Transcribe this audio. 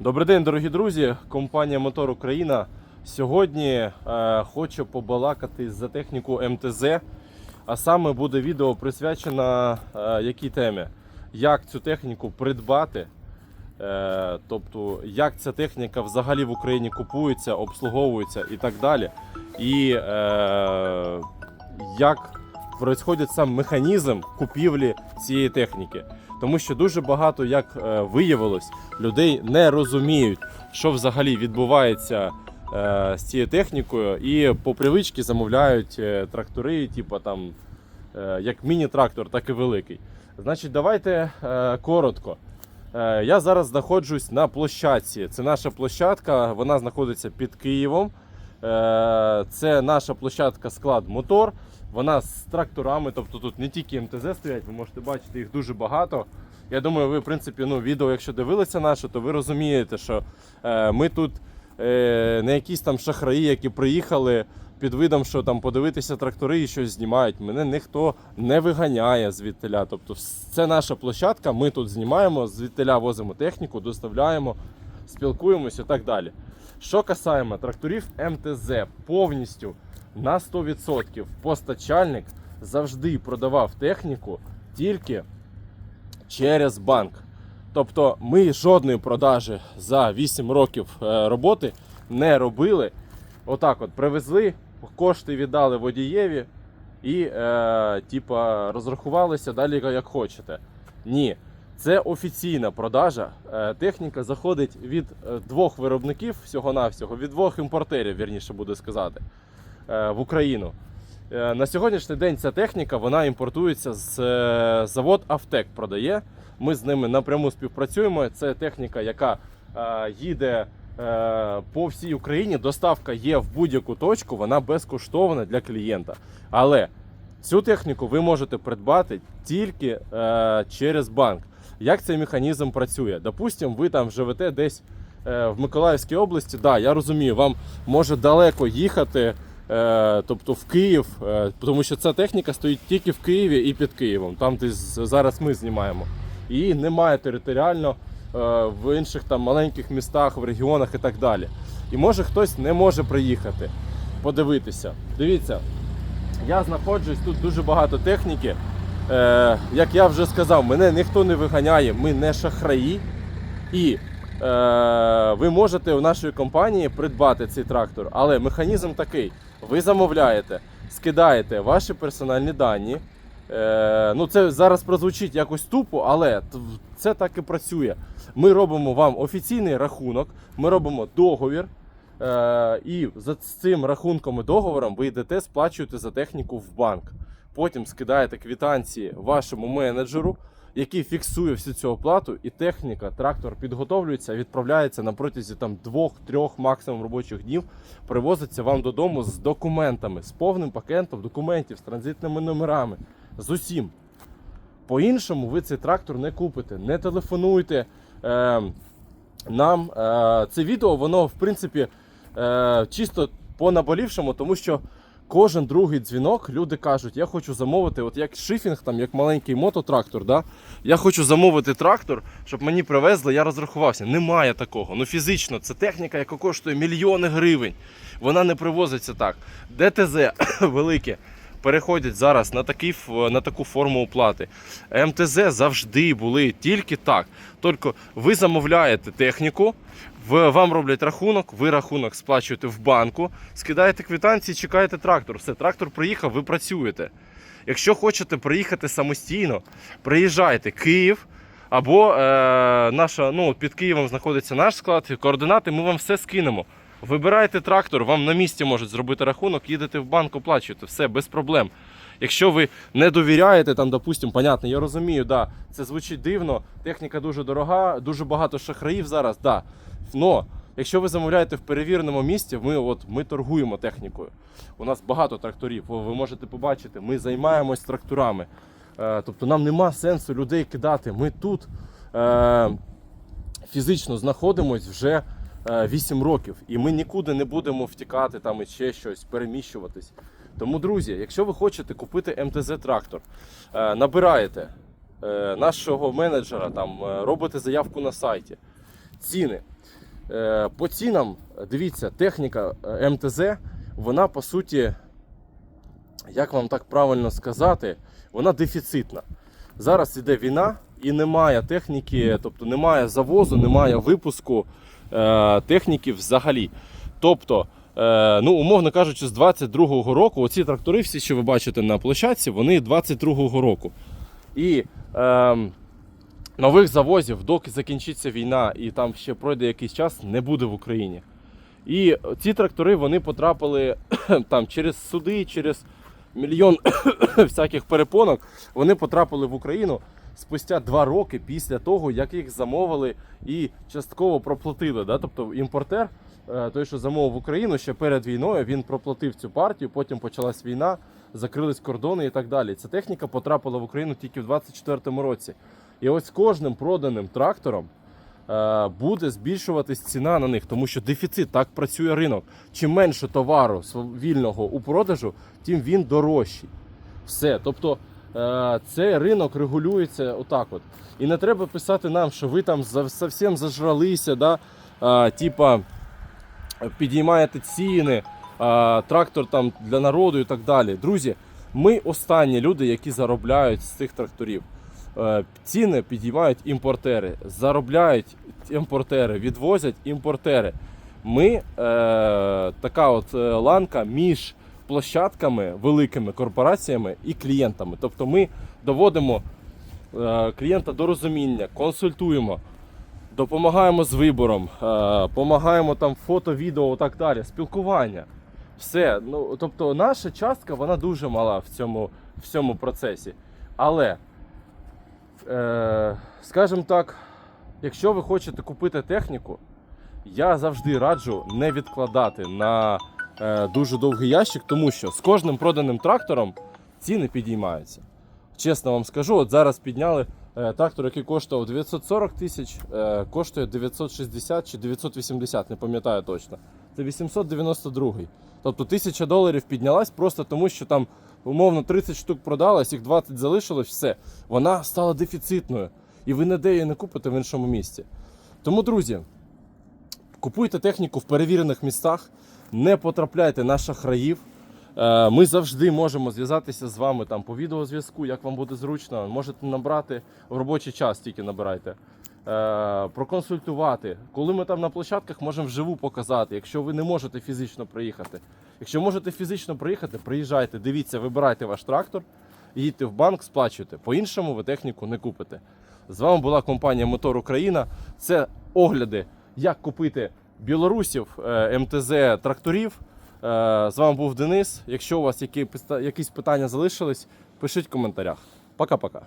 Добрий день, дорогі друзі. Компанія Мотор Україна. Сьогодні е, хочу побалакати за техніку МТЗ. А саме буде відео присвячено е, якій темі? Як цю техніку придбати, е, тобто як ця техніка взагалі в Україні купується, обслуговується і так далі. І е, як відбувається сам механізм купівлі цієї техніки. Тому що дуже багато, як е, виявилось, людей не розуміють, що взагалі відбувається е, з цією технікою, і по привичці замовляють е, трактори, типу там як міні-трактор, так і великий. Значить, давайте коротко. Я зараз знаходжусь на площадці. Це наша площадка, вона знаходиться під Києвом. Це наша площадка склад мотор. Вона з тракторами, тобто тут не тільки МТЗ стоять, ви можете бачити їх дуже багато. Я думаю, ви, в принципі, ну, відео, якщо дивилися наше, то ви розумієте, що е, ми тут е, не якісь там шахраї, які приїхали під видом, що там подивитися трактори і щось знімають. Мене ніхто не виганяє звідтиля. Тобто, це наша площадка, ми тут знімаємо, звідтиля возимо техніку, доставляємо, спілкуємося і так далі. Що касаємо тракторів МТЗ, повністю на 100% постачальник завжди продавав техніку тільки через банк. Тобто ми жодної продажі за 8 років е, роботи не робили. Отак от привезли, кошти віддали водієві і е, типа, розрахувалися далі як хочете. Ні, це офіційна продажа. Е, Техніка заходить від е, двох виробників всього-навсього, від двох імпортерів, вірніше буде сказати, е, в Україну. На сьогоднішній день ця техніка вона імпортується з завод Автек продає. Ми з ними напряму співпрацюємо. Це техніка, яка їде по всій Україні. Доставка є в будь-яку точку, вона безкоштовна для клієнта. Але цю техніку ви можете придбати тільки через банк. Як цей механізм працює? Допустимо, ви там живете десь е, в Миколаївській області. Да, я розумію, вам може далеко їхати. Е, тобто в Київ, е, тому що ця техніка стоїть тільки в Києві і під Києвом, там де зараз ми знімаємо. І немає територіально в інших там маленьких містах, в регіонах і так далі. І може хтось не може приїхати, подивитися. Дивіться, я знаходжусь тут дуже багато техніки. Е, як я вже сказав, мене ніхто не виганяє, ми не шахраї. І е, ви можете у нашої компанії придбати цей трактор, але механізм такий: ви замовляєте, скидаєте ваші персональні дані. Е, ну, це зараз прозвучить якось тупо, але це так і працює. Ми робимо вам офіційний рахунок, ми робимо договір. Е, і за цим рахунком і договором ви йдете, сплачуєте за техніку в банк. Потім скидаєте квитанції вашому менеджеру, який фіксує всю цю оплату, і техніка, трактор підготовлюється, відправляється на протязі там двох-трьох максимум робочих днів, привозиться вам додому з документами, з повним пакетом документів, з транзитними номерами, з усім. По-іншому ви цей трактор не купите, не телефонуйте. Е, нам е, це відео, воно в принципі е, чисто по наболівшому, тому що кожен другий дзвінок люди кажуть, я хочу замовити, от як шифінг, там як маленький мототрактор, да? я хочу замовити трактор, щоб мені привезли, я розрахувався. Немає такого. Ну фізично, це техніка, яка коштує мільйони гривень. Вона не привозиться так. ДТЗ велике. Переходять зараз на, такий, на таку форму оплати. МТЗ завжди були тільки так. Тільки ви замовляєте техніку, вам роблять рахунок, ви рахунок сплачуєте в банку, скидаєте квитанції, чекаєте трактор. Все, трактор приїхав, ви працюєте. Якщо хочете приїхати самостійно, приїжджайте Київ. Або е, наша, ну, під Києвом знаходиться наш склад, координати, ми вам все скинемо. Вибирайте трактор, вам на місці можуть зробити рахунок, їдете в банк, оплачуєте, все без проблем. Якщо ви не довіряєте, там, допустимо, понятно, я розумію, да, це звучить дивно, техніка дуже дорога, дуже багато шахраїв зараз, да. Но якщо ви замовляєте в перевіреному місці, ми, от, ми торгуємо технікою. У нас багато тракторів, ви можете побачити, ми займаємось тракторами. Е, тобто нам нема сенсу людей кидати. Ми тут е, фізично знаходимось вже 8 років, і ми нікуди не будемо втікати там і ще щось, переміщуватись. Тому, друзі, якщо ви хочете купити МТЗ-трактор, е, набираєте е, нашого менеджера, там, е, робите заявку на сайті, ціни. Е, По цінам, дивіться, техніка е, МТЗ, вона по суті, як вам так правильно сказати, вона дефіцитна. Зараз іде війна і немає техніки, тобто немає завозу, немає випуску е, техніки взагалі. Тобто, е, ну, умовно кажучи, з 22-го року, оці трактори, всі, що ви бачите на площадці, вони 22-го року. І е, нових завозів, доки закінчиться війна і там ще пройде якийсь час, не буде в Україні. І ці трактори вони потрапили там через суди, через мільйон всяких перепонок. Вони потрапили в Україну спустя два роки після того, як їх замовили і частково проплатили. Да? Тобто імпортер, е, той, що замовив Україну ще перед війною, він проплатив цю партію, потім почалась війна, закрились кордони і так далі. Ця техніка потрапила в Україну тільки в 2024 році. І ось кожним проданим трактором е, буде збільшуватись ціна на них, тому що дефіцит так працює ринок. Чим менше товару вільного у продажу, тим він дорожчий. Все. Тобто цей ринок регулюється отак. От. І не треба писати нам, що ви там зовсім зажралися, да? е, типа підіймаєте ціни, е, трактор там для народу і так далі. Друзі, ми останні люди, які заробляють з цих тракторів. Е, Ціни підіймають імпортери, заробляють імпортери, відвозять імпортери. Ми е, така от е, ланка між площадками, великими корпораціями і клієнтами. Тобто ми доводимо е, клієнта до розуміння, консультуємо, допомагаємо з вибором, е, допомагаємо там фото, відео і так далі, спілкування. Все. Ну, тобто наша частка вона дуже мала в цьому, в цьому процесі. Але е, скажімо так, якщо ви хочете купити техніку, я завжди раджу не відкладати на е, дуже довгий ящик, тому що з кожним проданим трактором ціни підіймаються. Чесно вам скажу, от зараз підняли е, трактор, який коштував 940 тисяч, е, коштує 960 чи 980, не пам'ятаю точно. Це 892. Тобто 1000 доларів піднялась просто тому, що там умовно 30 штук продалось, їх 20 залишилось, все. Вона стала дефіцитною. І ви ніде її не купите в іншому місці. Тому, друзі, купуйте техніку в перевірених містах, не потрапляйте на шахраїв. Е, Ми завжди можемо зв'язатися з вами там по відеозв'язку, як вам буде зручно. Можете набрати в робочий час, тільки набирайте. Е, Проконсультувати. Коли ми там на площадках можемо вживу показати, якщо ви не можете фізично приїхати. Якщо можете фізично приїхати, приїжджайте, дивіться, вибирайте ваш трактор, їдьте в банк, сплачуйте. По-іншому ви техніку не купите. З вами була компанія Мотор Україна. Це огляди, як купити білорусів е, МТЗ тракторів. Е, З вами був Денис. Якщо у вас які- якісь питання залишились, пишіть в коментарях. Пока-пока.